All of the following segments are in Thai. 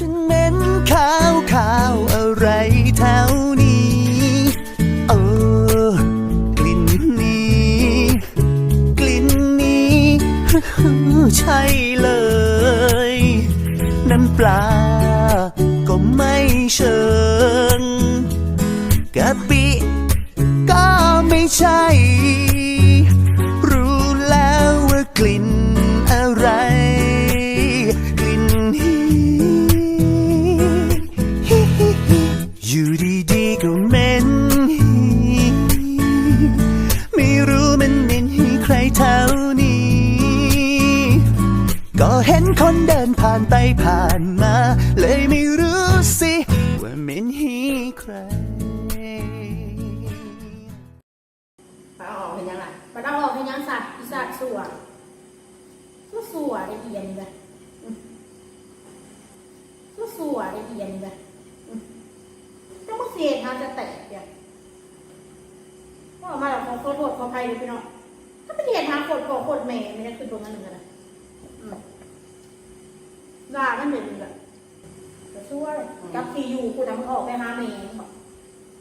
ฉันเหม็นขาวขาวอะไรแถวนี้เออกลิ่นนี้ กลิ่นนี้ใช่เลย น้ำปลาก็ไม่เชิงกะปิ ก็เห็นคนเดินผ่านไปผ่านมา เลยไม่รู้สิ ว่าเม็นฮีใครไปเอาออกเป็นยังไงไปเอาออกให้ยังสัตว์สัตว์สัวก็สัวได้เอียนเลยก็สัวได้เอียนเลยจะมาเสียทางจะแตกเนี่ยว่าออกมาแล้วของโทษขออภัยเลยพี่น้องถ้าเป็นเหตุทางโคตรโคตรแม่ไม่ได้คือตรงนั้นหนึ่งกันนะ ด่ามันหนึ่งแบบจะช่วยกับที่อยู่กูทำออกไปหาแมงบอก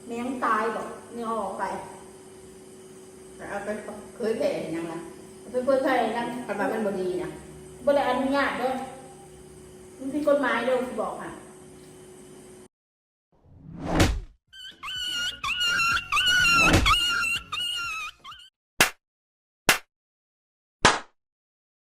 แมงตายบอกเนี่ยเอาออกไปไปเอาไปเคยแผ่เป็นยังไงเพื่อนเพื่อนใครนั่งกระบะมันบดีนะบริอนุญาตเด้วยมันผิดกฎหมายเด้อบอกค่ะ